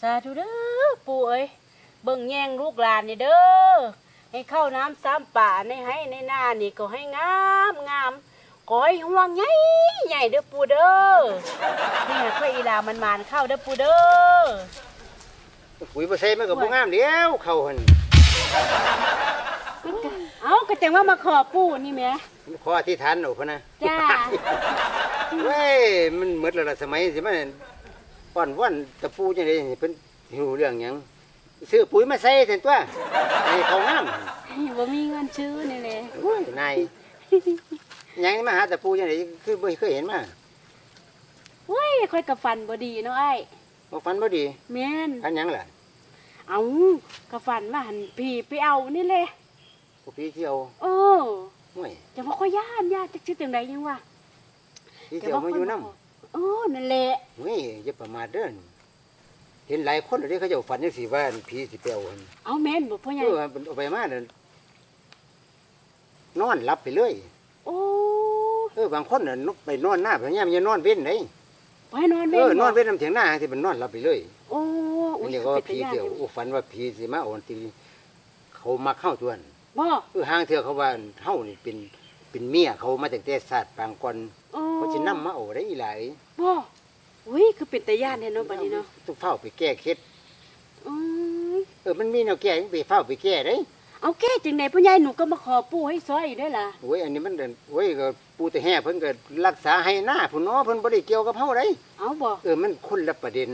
สาธุเด้อปู่เอ้ยเบิ่งแย่งลูกหลานนี่เด้อให้เข้าน้ำซ้ำป่าในให้ในหน้านี่ก็ให้งามงามขอให้ห่วงใหญ่ใหญ่เด้อปู่เด้อนี่ให้ค่อยอีหลามันมานเข้าเด้อปู่เด้อปุ๋ยบ่ใส่มันก็บ่งามเดียวเข้าหั่นเอ้าก็จังว่ามาขอปู่นี่แหมขออธิษฐานเอาพุ่นนะจ้าเว้ยมันหมดแล้วล่ะสมัยสิมัน ป้อนว่อนตะปูจังได๋เพิ่นหิวเรื่องหยังซื้อปุ๋ยมาใส่ซั่นตัวให้เขางามบ่มีเงินซื้อนี่แหละโอ้ยนายหยังมาหาตะปูจังได๋คือบ่เคยเห็นมาเว้ยค่อยกับฟันบ่ดีเนาะไอ้ายบ่ฟันบ่ดีแม่นอันหยังล่ะเอากับฟันว่าหันพี่ไปเอานี่แหละผู้พี่เที่ยวเออห่วยจะว่าค่อยย่านย่านจักชื่อจังไดยังวะพี่เที่ยวมาอยู่นำ เออนั่นแหละเฮ้ยอย่าประมาทเด้อเห็นหลายคนเด้เขาเจ้าฝันจังซี่ว่าผีสิไปเอาหั่นเอาแม่นบ่พ่อใหเอญ่อมันเอาไปมานั่นนอนหลับไปเลยโอ้เออบางคนน่ะนกไปนอนหน้าพญามนจะนอนเว้นได้ไปนอนเอแม่นอบ่นอนเว้นน้ำเถียงหน้าที่มันนอนหลับไปเลยโอ้อันนี้ก็ว่าผีเดียวโอ้ฝันว่าผีสิมาเอาอันตีเขามาเข้าตัวนั้นบ่เออห้างเถื่อเขาว่าเฮานี่เป็น เป็นเมียเขามาจากแต่ศาสตร์ปางก่อนโอ้เขาสินำมาเอาได้อีหลายบ่อุ้ยคือเป็นตาย่านแท้เนาะบัดนี้เนาะต้องเฝ้าไปแก้เคล็ดอืมเออมันมีแนวแก้ยังไปเฝ้าไปแก้ได้เอาแก้จังไดพ่อใหญ่หนูก็มาขอปู่ให้ซอยอยู่ด้วยล่ะโอ้ยอันนี้มันเดินโอ้ยก็ปูแต่แห่เพิ่นก็รักษาให้หน้าพุ่นเนาะเพิ่นบ่ได้เกี่ยวกับเฮาได้เอาบ่เออมันคนละประเด็น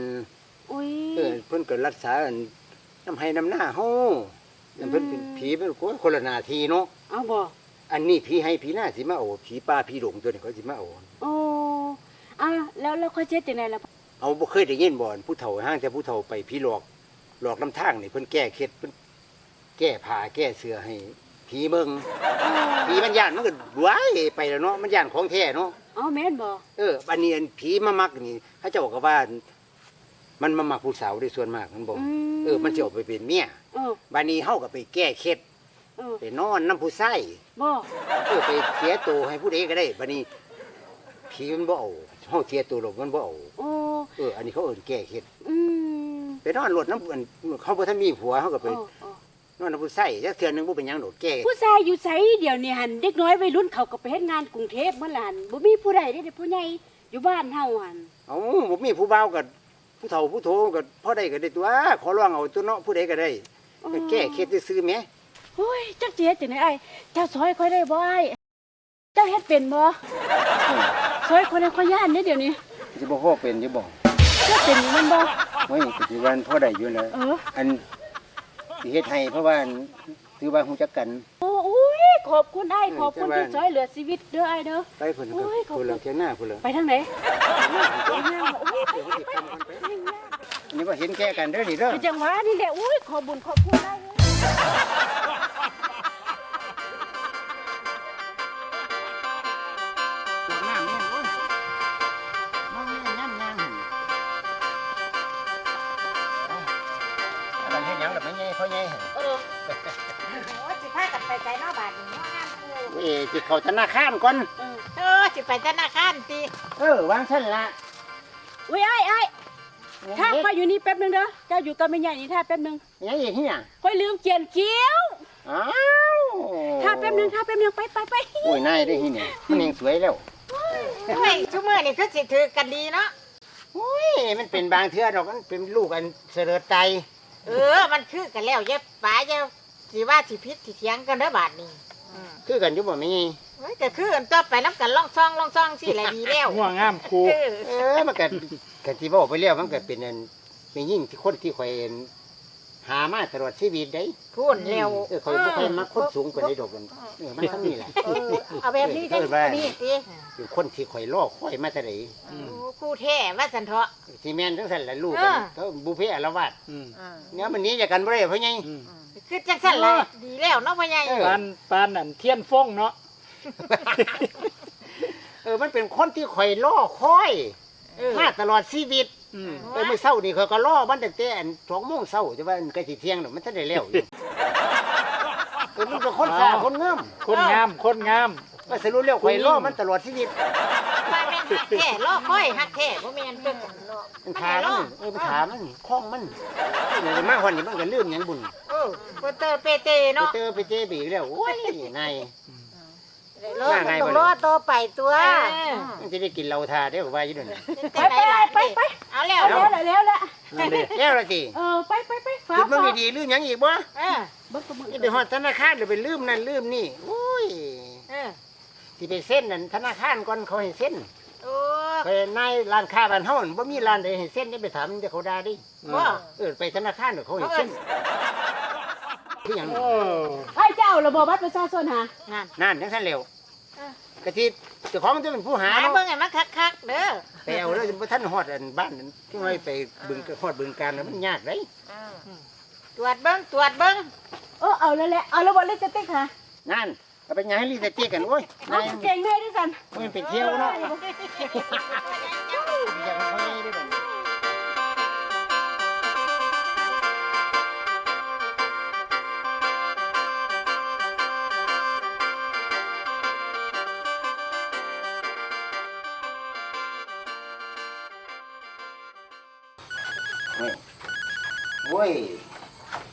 อุ้ย เออเพิ่นก็รักษาอันน้ำให้น้ำหน้าเฮาอันเพิ่นเป็นอืม ผีเป็นคนคนละหนาทีเนาะเอาบ่ อันนี้ผีให้ผีหน้าสิมาเอาผีป่าผีหลงตัวนี้เขาสิมาเอาโอ้อะแล้วแล้วค่อยเจ็ดจังไดล่ะเอาบ่เคยได้ยินบ่อนผู้เฒ่าห้างแต่ผู้เฒ่าไปผีหลอกหลอกลำทางนี่เพิ่นแก้เคล็ดเพิ่นแก้ผ้าแก้เสื้อให้ผีเบิ่งผีมันย่านมันก็ว้ายไปแล้วเนาะมันย่านของแท้เนาะเอาแม่นบ่เอออันนี้อันผีมามักนี่เขาเจ้าก็ว่า มันมามักผู้สาวด้วยส่วนมากมันบอกอืมเออ มันสิเอาไปเป็นเมียเออ บัดนี้เฮาก็ไปแก้เคล็ด เออไปนอนน้ำผู้ใส่บ่เออไปเสียตัวให้ผู้ใดก็ได้บัดนี้ผีมันบ่เอาเฮาเสียตัวหรอกมันบ่เอาโอ้เอออันนี้เขาเอิ้นแก้เคล็ดอืมไปนอนรถน้ำอันเขาบ่ทันมีผัวเฮาก็ไปโอ้โอ้นอนน้ำผู้ใส่จักเทื่อหนึงบ่เป็นหยังดอกแก้ผู้ชายอยู่ไสเดี๋ยวนี้หันเด็กน้อยวัยรุ่นเขาก็ไปเฮ็ดงานกรุงเทพเมื่อหลานบ่มีผู้ใดได้แต่ผู้ใหญ่อยู่บ้านเฮาหันเอ้าบ่มีผู้บ่าวก็ผู้เฒ่าผู้โทก็พอได้ก็ได้ตัวขอร้องเอาตัวเนาะผู้ใดก็ได้ก็แก้เคล็ดซื่อๆแหม โอ้ยจักสิเฮ็ดจังได๋ไอ้เจ้าซอยค่อยได้บ่ไอ้เจ้าเฮ็ดเป็นบ่ซอยคนนั้นค่อยย่านเด้เดี๋ยวนี้สิบ่พอเป็นอยู่บ่เจ้าเป็นอยู่มันบ่โอ้ยก็สิว่าพอได้อยู่นะเออ อันสิเฮ็ดให้เพราะว่าถือว่าฮู้จักกัน โอ้อุ้ยขอบคุณไอ้ขอบคุณเออที่เจ้าบ้านช่วยเหลือชีวิตเด้อไอ้เด้อ ไปเพิ่นโอ้ยขอบคุณเพิ่นละเที่ยงหน้าเพิ่นละไปทางไหนอันนี้ว่าเห็นแก่กันเด้อนี่เด้อ ไปจังหวะนี่แหละอุ้ยขอบุญขอบคุณได้ เอ้ยสิเข้าธนาคารก่อน เออเออสิไปธนาคารติเออวางซั่นล่ะอุ้ยไอ้ไอ้ถ้าคอยอยู่นี่แป๊บนึงเด้อเจ้าอยู่กับแม่ใหญ่นี่ถ้าแป๊บนึงยังอีกเฮียคอยลืมเขียนเกี้ยวอ้าวถ้าแป๊บนึงถ้าแป๊บนึงไปไปไปโอ้ยนายได้อเฮียมันยังสวยแล้วเฮ้ยชั่วโมงนี่คือสิถือกันดีเนาะโอ้ยมันเป็นบางเทื่อดอกมันเป็นลูกอันเสลอใจเออ มันคือกันแล้วเย็บป๋าเย็บสิว่าสิพิษสิเถียงกันเด้อบาทนี่อืม คือกันอยู่บ่แม่ใหญ่เฮ้ยก็คือกันต่อไปน้ำกันล่องซองล่องซองสิแหละดีแล้วง่วงงามครูเออเออมันก็ก็ที่บอกไปแล้วมันก็เป็นอันเป็นยิ่งที่คนที่คอยอันหามาตลอดชีวิตได้พูดเร็วเออคอยบ่ค่อยมักคนสูงกว่านี้ดอกมันเออมันเท่านี้แหละเออเอาแบบนี้ได้เออว่านี่สิเป็นคนที่คอยล่อคอยมาแต่ไหนโอ้คู่แท้ว่าสันเถาะที่แม่นทั้งสันละลูกเอกันอเขาบุพเพอารวาสอืมอืมเนี่ยมันหนี้จากกันบ่ได้เพราะไงอืม คือจังสั่นละดีแล้วเนาะพ่อใหญ่เออ ปานปานนั่นเทียนฟ้องเนาะเออมันเป็นคนที่คอยล่อคอยเออมาตลอดชีวิตอืมเออเมื่อเช้านี่เขาก็ล่อมันตั้งแต่อันสองโมงเช้าจะว่าอันใกล้สิเที่ยงน่ะมันทันได้แล้วอยู่เออมันเป็นคนสาคนงามคนงามคนงาม ว่าสรุปแล้วคอยล่อมันตลอดชีวิตว่าแม่นหักแท้ล่อค่อยหักแท้บ่แม่นเพิ่นเนาะมันถามมันเออมันถามมันคล้องมันเดี๋ยวมาวันนี้มันก็ลืมหยังบุญ เออเพิ่นเตอเปเตไปเนาะเจอไปเจอบีกแล้วโอ้ยนายรอมันต้องรอต่อไปตัวมันจะได้กินเหล้าทาได้อว่าอยู่เดี๋ยวนี้ไปไปไปไปเอาแล้วเอาแล้วแล้วแล้วนั่นเลยแล้วละสิเออไปไปไปฟ้าคิดมึงฟ้าดีๆลืมหยังอีกบ่เออเบิ่งกับมึงนี่ไปฮอดธนาคารเดี๋ยวไปลืมนั่นลืมนี่โอ้ยเออที่ไปเส้นนั่นธนาคารก่อนเขาให้เส้นโอ้ไปนายร้านค้าบ้านเฮานั่นบ่มีร้านใดให้เส้นได้ไปถามจะเขาด่าดิบ่เออไปธนาคารเดี๋ยวเขาให้เส้นคื อหยังโอ้ไอ้เจ้าระบบบัตรประชาชนหานั่นนั่นจังซั่นเร็วเออกะที่เจ้าของจะเป็นผู้หาหาเนาะเบิ่งให้มันคักๆเด้อไปเอาแล้วบ่ทันฮอดอันบ้านนั้นที่ว่าไปบึงฮอดบึงการน่ะมันยากเด้ตรวจเบิ่งตรวจเบิ่งเออเอาแล้วแหละเอาระบบลิสติกค่ะนั่นเอาไปหยังให้ลีสติกกันโอ้ยเอานายเก่งให้ด้วยกัน มันไปเที่ยวเนาะ อยากให้เขาให้ด้วยบั นี้เว้ย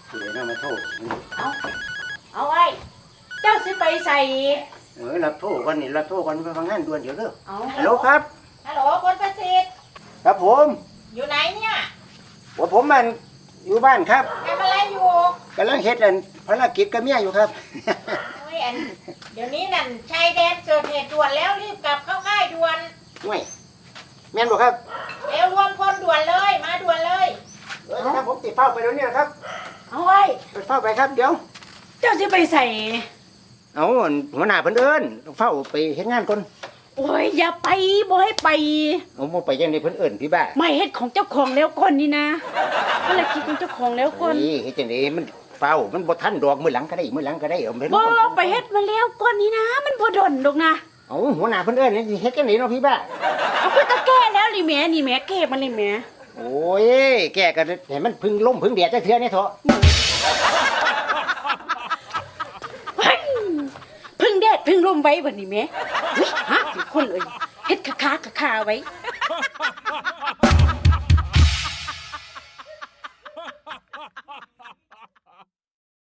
ผู้ใดน่ามาโทษเอาเอาไอ้เจ้าสิไปใส่เออรับโทษกันนี่รับโทษกันไปฟังงานด่วนเดี๋ยวเด้อเอาฮัลโหลครับ ฮัลโหลคนประสิทธิ์ครับผมอยู่ไหนเนี่ยว่าผมมันอยู่บ้านครับทำอะไรอยู่กำลังเฮ็ดอันภารกิจกับเมียอยู่ครับโอ้ยอันเดี๋ยวนี้นั่นชายแดนเกิดเหตุด่วนแล้วรีบกลับเข้าค่ายด่วนห่วยแม่นบ่ครับ เร็วรวมพลด่วนเลยมาด่วน เลยเออครับผมติดเฝ้าไปแล้วเนี่ยครับเอาไอ้ไปเฝ้าไปครับเดี๋ยว เจ้าสิไปใส่ เอาอันหัวหน้าเพิ่นเอิ้นต้องเฝ้าไปเฮ็ดงานก่อนโอ้ยอย่าไปบ่ให้ไปเอาบ่ไปจังได๋เพิ่นเอิ้นพี่บ้าไม่เฮ็ดของเจ้าของแล้วก่อนนี่นะภารกิจของเจ้าของแล้วก่อนนี่เฮ็ดจังได๋มันเฝ้ามันบ่ทันดอกมื้อหลังก็ได้มื้อหลังก็ได้เอาเพิ่นบ่ไปเฮ็ดมาแล้วก่อนนี่นะ มันบ่ดนดอกนะเอาหัวหน้าเพิ่นเอิ้นนี่สิเฮ็ดจังได๋เนาะพี่บ้าเอาเพิ่นก็แก้แล้วนี่แหม่นี่แหม่แก้มาเลยแหม่ โอ้ย แกก็เห็นมันพึ่งลมพึ่งแดดจักเทื่อนี่เถอะเฮ้ยพึ่งแดดพึ่งลมไว้บัดนี้แหม่เฮ้ยฮะคนเอ้ยเฮ็ดคาคาคาคาไว้